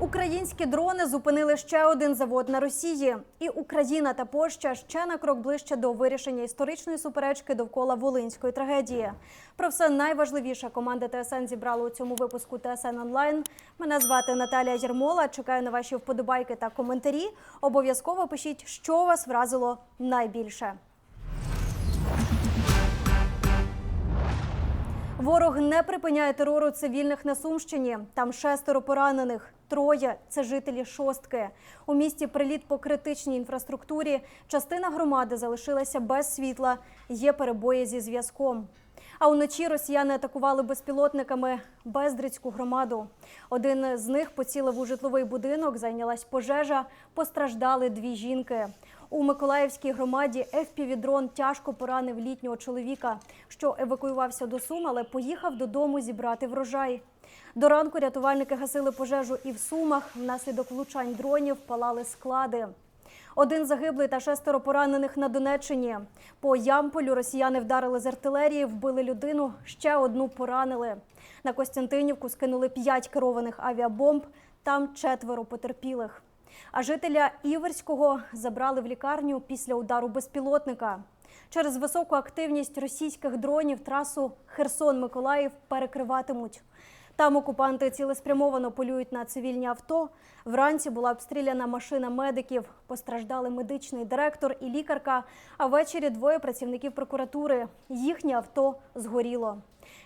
Українські дрони зупинили ще один завод на Росії, і Україна та Польща ще на крок ближче до вирішення історичної суперечки довкола волинської трагедії. Про все найважливіше команда ТСН зібрала у цьому випуску ТСН онлайн. Мене звати Наталія Єрмола. Чекаю на ваші вподобайки та коментарі. Обов'язково пишіть, що вас вразило найбільше. Ворог не припиняє терору цивільних на Сумщині. Там шестеро поранених. Троє це жителі шостки. У місті приліт по критичній інфраструктурі. Частина громади залишилася без світла. Є перебої зі зв'язком. А уночі росіяни атакували безпілотниками Бездрицьку громаду. Один з них поцілив у житловий будинок, зайнялась пожежа, постраждали дві жінки. У Миколаївській громаді ФПВ-дрон тяжко поранив літнього чоловіка, що евакуювався до Сум, але поїхав додому зібрати врожай. До ранку рятувальники гасили пожежу і в Сумах. Внаслідок влучань дронів палали склади. Один загиблий та шестеро поранених на Донеччині. По Ямполю росіяни вдарили з артилерії, вбили людину, ще одну поранили. На Костянтинівку скинули п'ять керованих авіабомб, там четверо потерпілих. А жителя Іверського забрали в лікарню після удару безпілотника. Через високу активність російських дронів трасу Херсон-Миколаїв перекриватимуть. Там окупанти цілеспрямовано полюють на цивільні авто. Вранці була обстріляна машина медиків. Постраждали медичний директор і лікарка. А ввечері двоє працівників прокуратури. Їхнє авто згоріло.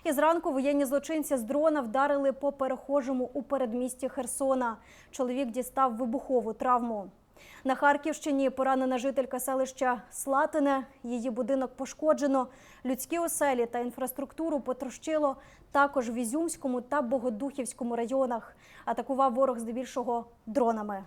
І зранку воєнні злочинці з дрона вдарили по перехожому у передмісті Херсона. Чоловік дістав вибухову травму. На Харківщині поранена жителька селища Слатине. Її будинок пошкоджено. Людські оселі та інфраструктуру потрощило також в Ізюмському та Богодухівському районах. Атакував ворог здебільшого дронами.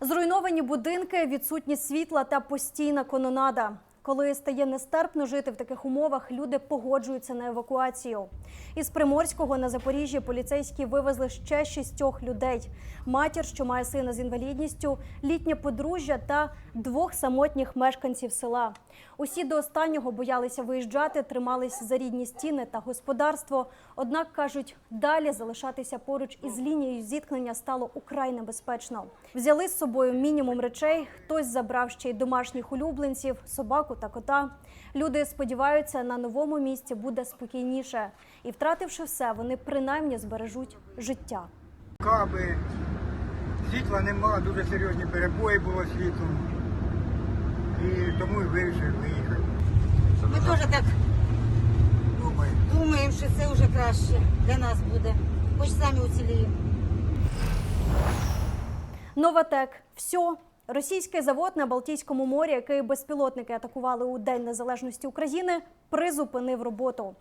Зруйновані будинки, відсутність світла та постійна кононада. Коли стає нестерпно жити в таких умовах, люди погоджуються на евакуацію. Із Приморського на Запоріжжі поліцейські вивезли ще шістьох людей: матір, що має сина з інвалідністю, літнє подружжя та двох самотніх мешканців села. Усі до останнього боялися виїжджати, тримались за рідні стіни та господарство. Однак кажуть, далі залишатися поруч із лінією зіткнення стало украй небезпечно. Взяли з собою мінімум речей. Хтось забрав ще й домашніх улюбленців, собаку та кота. Люди сподіваються, на новому місці буде спокійніше, і втративши все, вони принаймні збережуть життя. Каби, світла нема, дуже серйозні перебої було світлом. І тому і вирішив виїхати. Ми теж так Думаю, думаємо, що це вже краще для нас буде. Хоч самі уціліємо. Новатек. Все. Російський завод на Балтійському морі, який безпілотники атакували у День Незалежності України, призупинив роботу.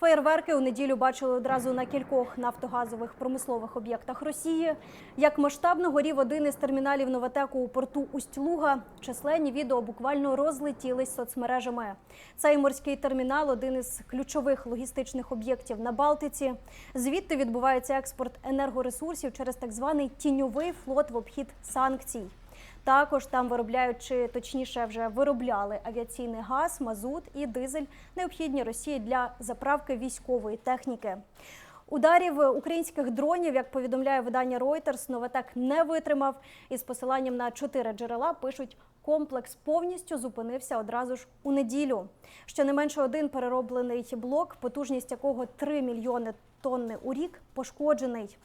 Феєрверки у неділю бачили одразу на кількох нафтогазових промислових об'єктах Росії. Як масштабно горів один із терміналів Новатеку у порту Усть-Луга, численні відео буквально розлетілись соцмережами. Цей морський термінал один із ключових логістичних об'єктів на Балтиці. Звідти відбувається експорт енергоресурсів через так званий тіньовий флот в обхід санкцій. Також там виробляють, чи точніше вже виробляли авіаційний газ, мазут і дизель, необхідні Росії для заправки військової техніки. Ударів українських дронів, як повідомляє видання Reuters, Новатек не витримав. Із посиланням на чотири джерела пишуть, комплекс повністю зупинився одразу ж у неділю. Щонайменше один перероблений блок, потужність якого 3 мільйони тонни у рік, пошкоджений.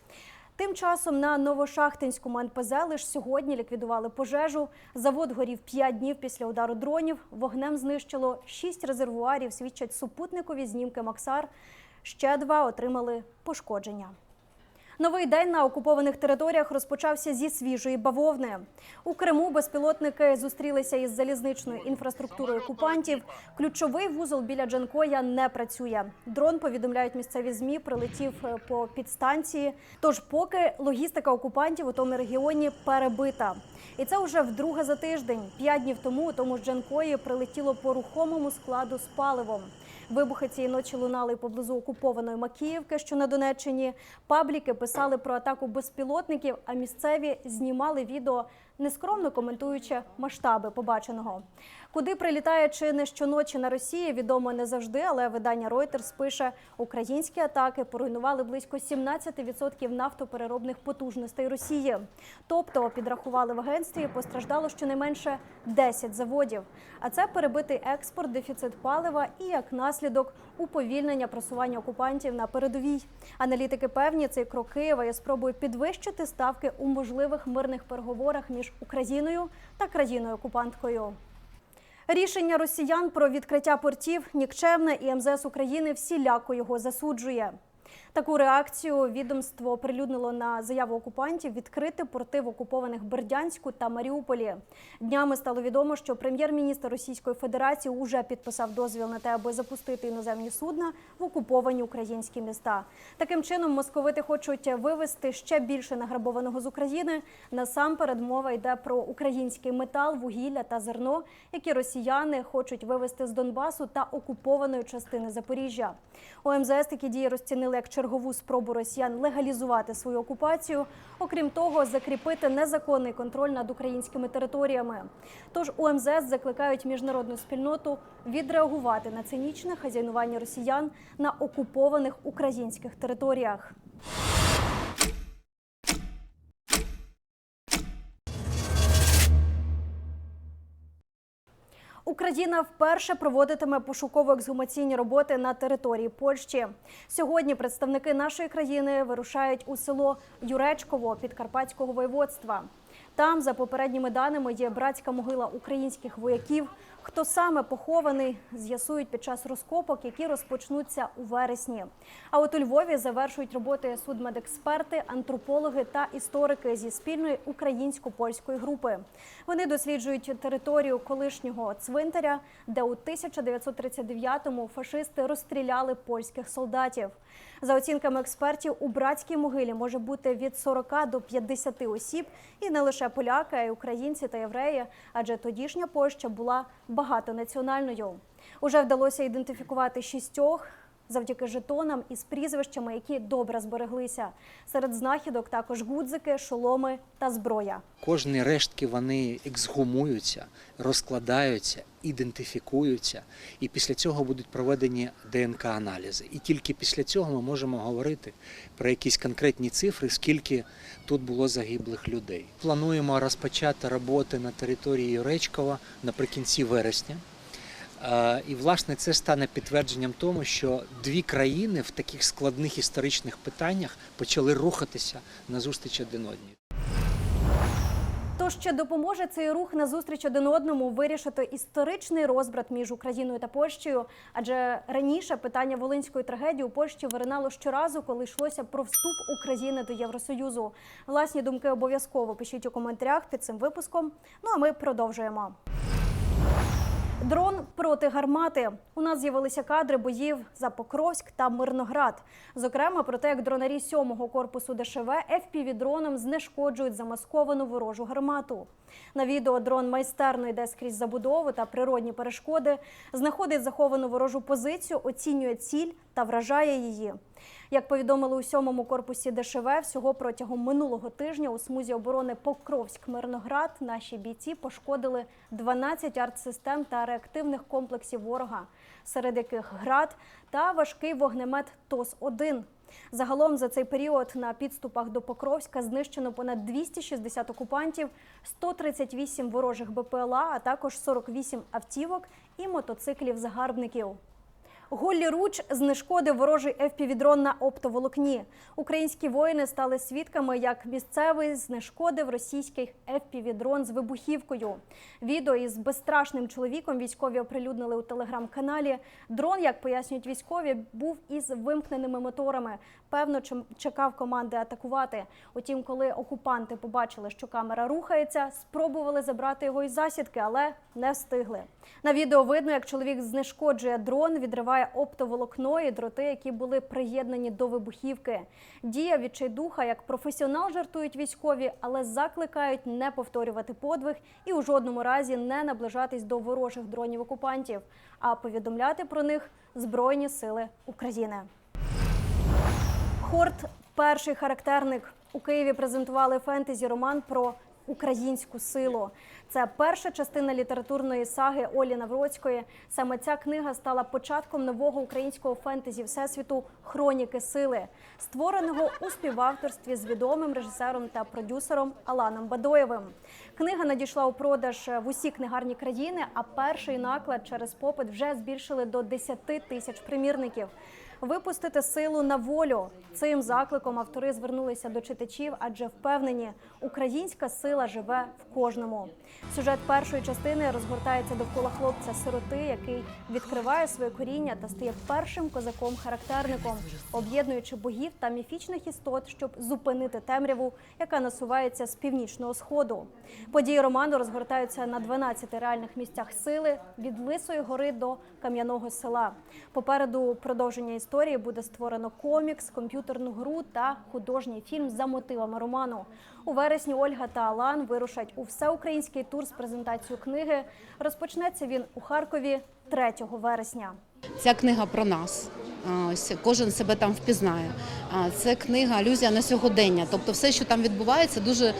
Тим часом на Новошахтинському НПЗ лише сьогодні ліквідували пожежу. Завод горів 5 днів після удару дронів. Вогнем знищило 6 резервуарів, свідчать супутникові знімки Максар. Ще два отримали пошкодження. Новий день на окупованих територіях розпочався зі свіжої бавовни. У Криму безпілотники зустрілися із залізничною інфраструктурою окупантів. Ключовий вузол біля Джанкоя не працює. Дрон повідомляють місцеві змі, прилетів е, по підстанції. Тож, поки логістика окупантів у тому регіоні перебита. І це вже вдруге за тиждень. П'ять днів тому у тому ж Джанкої прилетіло по рухомому складу з паливом. Вибухи цієї ночі лунали поблизу окупованої Макіївки, що на Донеччині. Пабліки писали про атаку безпілотників, а місцеві знімали відео, нескромно коментуючи масштаби побаченого. Куди прилітає чи не щоночі на Росії, відомо не завжди, але видання Reuters пише, українські атаки поруйнували близько 17% нафтопереробних потужностей Росії. Тобто, підрахували в агентстві, постраждало щонайменше 10 заводів. А це перебитий експорт, дефіцит палива і як наслідок уповільнення просування окупантів на передовій. Аналітики певні, цей крок Києва є спробою підвищити ставки у можливих мирних переговорах між Україною та країною-окупанткою. Рішення росіян про відкриття портів нікчемне і МЗС України всіляко його засуджує. Таку реакцію відомство оприлюднило на заяву окупантів відкрити порти в окупованих Бердянську та Маріуполі. Днями стало відомо, що прем'єр-міністр Російської Федерації уже підписав дозвіл на те, аби запустити іноземні судна в окуповані українські міста. Таким чином московити хочуть вивезти ще більше награбованого з України. Насамперед мова йде про український метал, вугілля та зерно, які росіяни хочуть вивезти з Донбасу та окупованої частини Запоріжжя. У такі дії розцінили як чергову спробу росіян легалізувати свою окупацію. Окрім того, закріпити незаконний контроль над українськими територіями. Тож у МЗС закликають міжнародну спільноту відреагувати на цинічне хазяйнування росіян на окупованих українських територіях. Україна вперше проводитиме пошуково-ексгумаційні роботи на території Польщі. Сьогодні представники нашої країни вирушають у село Юречково Підкарпатського воєводства. Там, за попередніми даними, є братська могила українських вояків. Хто саме похований, з'ясують під час розкопок, які розпочнуться у вересні. А от у Львові завершують роботи судмедексперти, антропологи та історики зі спільної українсько-польської групи. Вони досліджують територію колишнього цвинтаря, де у 1939-му фашисти розстріляли польських солдатів. За оцінками експертів, у братській могилі може бути від 40 до 50 осіб, і не лише поляки, а й українці та євреї, адже тодішня Польща була багатонаціональною. Уже вдалося ідентифікувати шістьох завдяки жетонам із прізвищами, які добре збереглися. Серед знахідок також гудзики, шоломи та зброя. Кожні рештки вони ексгумуються, розкладаються, ідентифікуються, і після цього будуть проведені ДНК-аналізи. І тільки після цього ми можемо говорити про якісь конкретні цифри, скільки тут було загиблих людей. Плануємо розпочати роботи на території Юречкова наприкінці вересня. І власне це стане підтвердженням тому, що дві країни в таких складних історичних питаннях почали рухатися назустріч один одній. Тож чи допоможе цей рух назустріч один одному вирішити історичний розбрат між Україною та Польщею? Адже раніше питання волинської трагедії у Польщі виринало щоразу, коли йшлося про вступ України до Євросоюзу. Власні думки обов'язково пишіть у коментарях під цим випуском. Ну а ми продовжуємо. Дрон проти гармати. У нас з'явилися кадри боїв за Покровськ та Мирноград. Зокрема, про те, як дронарі 7-го корпусу ДШВ FPV-дроном знешкоджують замасковану ворожу гармату. На відео дрон майстерно йде скрізь забудову та природні перешкоди, знаходить заховану ворожу позицію, оцінює ціль та вражає її. Як повідомили у 7-му корпусі ДШВ, всього протягом минулого тижня у смузі оборони Покровськ-Мирноград наші бійці пошкодили 12 артсистем та реактивних комплексів ворога, серед яких град та важкий вогнемет ТОС-1. Загалом за цей період на підступах до Покровська знищено понад 260 окупантів, 138 ворожих БПЛА, а також 48 автівок і мотоциклів загарбників. Голлі Руч знешкодив ворожий FPV-дрон на оптоволокні. Українські воїни стали свідками, як місцевий знешкодив російський FPV-дрон з вибухівкою. Відео із безстрашним чоловіком військові оприлюднили у телеграм-каналі. Дрон, як пояснюють військові, був із вимкненими моторами. Певно чекав команди атакувати. Утім, коли окупанти побачили, що камера рухається, спробували забрати його із засідки, але не встигли. На відео видно, як чоловік знешкоджує дрон, відриває оптоволокно і дроти, які були приєднані до вибухівки. Дія відчайдуха, як професіонал жартують військові, але закликають не повторювати подвиг і у жодному разі не наближатись до ворожих дронів окупантів, а повідомляти про них Збройні Сили України. Хорт перший характерник у Києві презентували фентезі роман про українську силу. Це перша частина літературної саги Олі Навроцької. Саме ця книга стала початком нового українського фентезі всесвіту Хроніки сили, створеного у співавторстві з відомим режисером та продюсером Аланом Бадоєвим. Книга надійшла у продаж в усі книгарні країни, а перший наклад через попит вже збільшили до 10 тисяч примірників. Випустити силу на волю цим закликом автори звернулися до читачів, адже впевнені, українська сила живе в кожному. Сюжет першої частини розгортається довкола хлопця-сироти, який відкриває своє коріння та стає першим козаком-характерником, об'єднуючи богів та міфічних істот, щоб зупинити темряву, яка насувається з північного сходу. Події роману розгортаються на 12 реальних місцях сили від Лисої гори до кам'яного села. Попереду продовження історії буде створено комікс, комп'ютерну гру та художній фільм за мотивами роману. У вересні Ольга та Алан вирушать у всеукраїнський тур з презентацією книги. Розпочнеться він у Харкові 3 вересня. Ця книга про нас. Ось кожен себе там впізнає. Це книга алюзія на сьогодення. Тобто, все, що там відбувається, дуже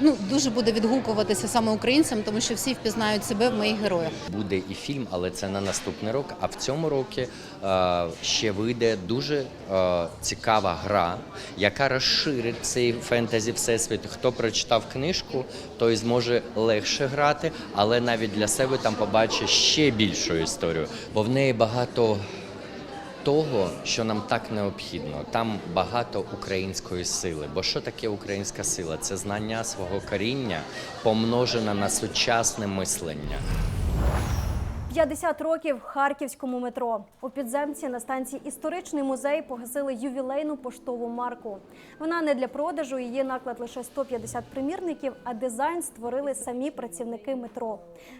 ну дуже буде відгукуватися саме українцям, тому що всі впізнають себе в моїх героях. Буде і фільм, але це на наступний рок. А в цьому році е, ще вийде дуже е, цікава гра, яка розширить цей фентезі всесвіт. Хто прочитав книжку, той зможе легше грати, але навіть для себе там побачить ще більшу історію, бо в неї багато. Того, що нам так необхідно, там багато української сили. Бо що таке українська сила? Це знання свого коріння, помножене на сучасне мислення. 50 років харківському метро. У підземці на станції Історичний музей погасили ювілейну поштову марку. Вона не для продажу, її наклад лише 150 примірників, а дизайн створили самі працівники метро.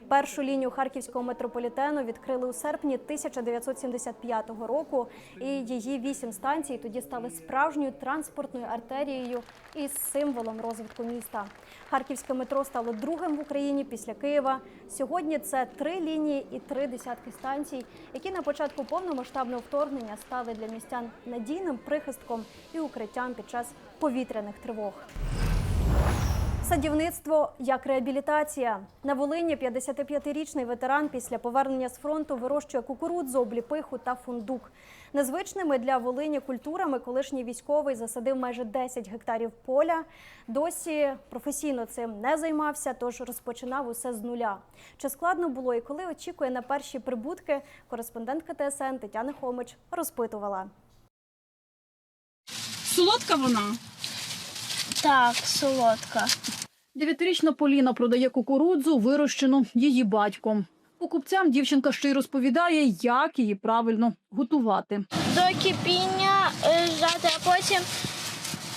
Першу лінію харківського метрополітену відкрили у серпні 1975 року, і її вісім станцій тоді стали справжньою транспортною артерією і символом розвитку міста. Харківське метро стало другим в Україні після Києва. Сьогодні це три лінії і три десятки станцій, які на початку повномасштабного вторгнення стали для містян надійним прихистком і укриттям під час повітряних тривог. Садівництво як реабілітація на Волині 55-річний ветеран після повернення з фронту вирощує кукурудзу, обліпиху та фундук. Незвичними для Волині культурами колишній військовий засадив майже 10 гектарів поля. Досі професійно цим не займався, тож розпочинав усе з нуля. Чи складно було і коли очікує на перші прибутки? Кореспондентка ТСН Тетяна Хомич розпитувала. Солодка вона. Так, солодка. Дев'ятирічна Поліна продає кукурудзу, вирощену її батьком. Покупцям дівчинка ще й розповідає, як її правильно готувати. До кипіння е, жати, а потім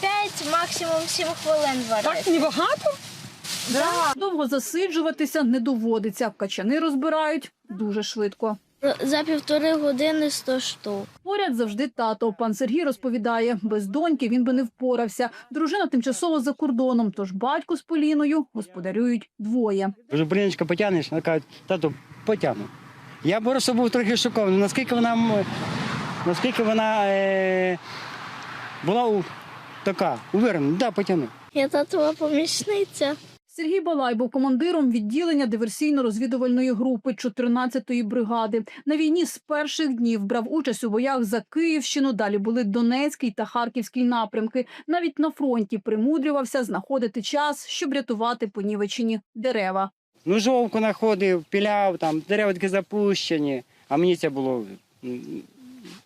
5, максимум 7 хвилин варити. небагато? Довго засиджуватися не доводиться. Качани розбирають дуже швидко. За півтори години 100 штук. Поряд завжди тато. Пан Сергій розповідає, без доньки він би не впорався. Дружина тимчасово за кордоном, тож батько з Поліною господарюють двоє. Кажу, Поліночка, потягнеш? Вона каже, тату, потягну. Я просто був трохи шокований, наскільки вона, наскільки вона е, була у, така, уверена, да, потягну. Я татова помічниця. Сергій Балай був командиром відділення диверсійно-розвідувальної групи 14-ї бригади. На війні з перших днів брав участь у боях за Київщину. Далі були Донецький та Харківський напрямки. Навіть на фронті примудрювався знаходити час, щоб рятувати понівечені дерева. Ну, жовку знаходив, піляв, там, дерева такі запущені, а мені це було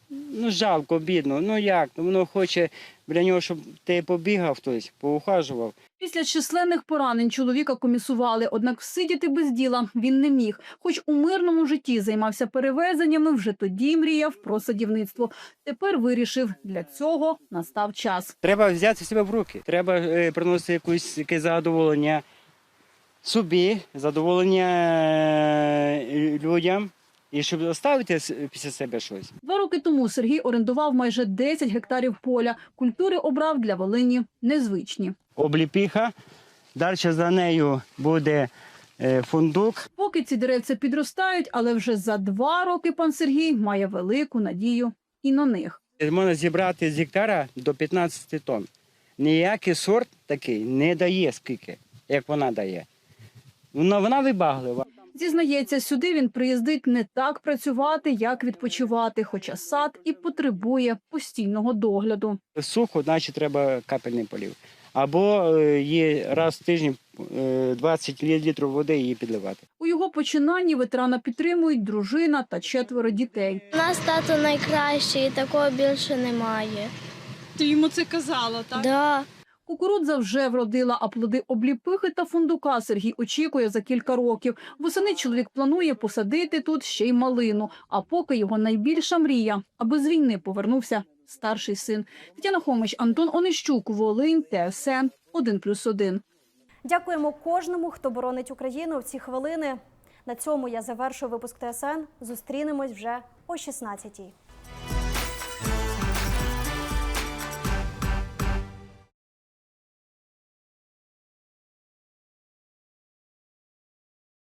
ну, жалко, бідно. Ну як, ну, воно хоче біля нього, щоб ти побігав хтось, поухажував. Після численних поранень чоловіка комісували, однак всидіти без діла він не міг. Хоч у мирному житті займався перевезеннями, вже тоді мріяв про садівництво. Тепер вирішив, для цього настав час. Треба взяти себе в руки. Треба е, приносити якусь якесь задоволення собі, задоволення е, людям, і щоб с- після себе щось. Два роки тому Сергій орендував майже 10 гектарів поля. Культури обрав для Волині незвичні. Обліпіха, далі за нею буде е, фундук. Поки ці деревця підростають, але вже за два роки пан Сергій має велику надію і на них. Можна зібрати з гектара до 15 тонн. Ніякий сорт такий не дає скільки, як вона дає. Вона, вона вибаглива. Зізнається, сюди він приїздить не так працювати, як відпочивати, хоча сад і потребує постійного догляду. Сухо, значить треба капельний полів. Або е, є раз в тиждень е, 20 літрів води її підливати. У його починанні ветерана підтримують дружина та четверо дітей. У нас тато найкращий, і такого більше немає. Ти йому це казала, так? Да. Кукурудза вже вродила, а плоди обліпихи та фундука Сергій очікує за кілька років. Восени чоловік планує посадити тут ще й малину. А поки його найбільша мрія, аби з війни повернувся старший син. Тетяна Хомич, Антон Онищук, Волинь, ТСН 1+,1. Дякуємо кожному, хто боронить Україну в ці хвилини. На цьому я завершую випуск ТСН. Зустрінемось вже о 16-й.